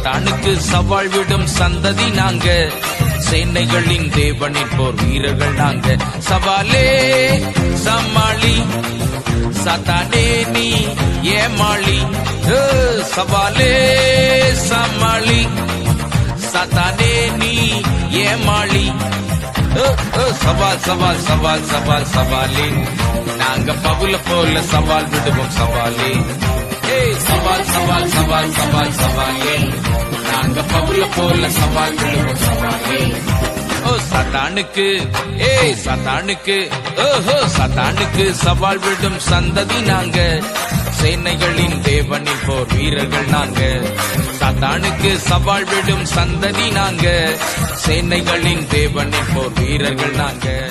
சாத்தானுக்கு சவால் விடும் சந்ததி நாங்க. சேனைகளின் தேவனின் போர் வீரர்கள் நாங்க. சவாலே சமாளி சாத்தானே நீ ஏமாளி. சவாலே சமாளி சாத்தானே நீ ஏமாளி. சவால் சவால் சவால் சவால் சவாலே. நாங்க பகுல போல சவால் விடுவோம் சவாலே. சவால் சவால் சவால் சவால் சவாலே. நாங்க போல சவால் விடுவோம் சவாலே. ஓ சத்தானுக்கு. ஏய் சத்தானுக்கு. ஓஹோ சத்தானுக்கு சவால் விடும் சந்ததி நாங்க. சேனைகளின் தேவனி போர் வீரர்கள் நாங்க. சத்தானுக்கு சவால் விடும் சந்ததி நாங்க. சேனைகளின் தேவனி போர் வீரர்கள் நாங்க.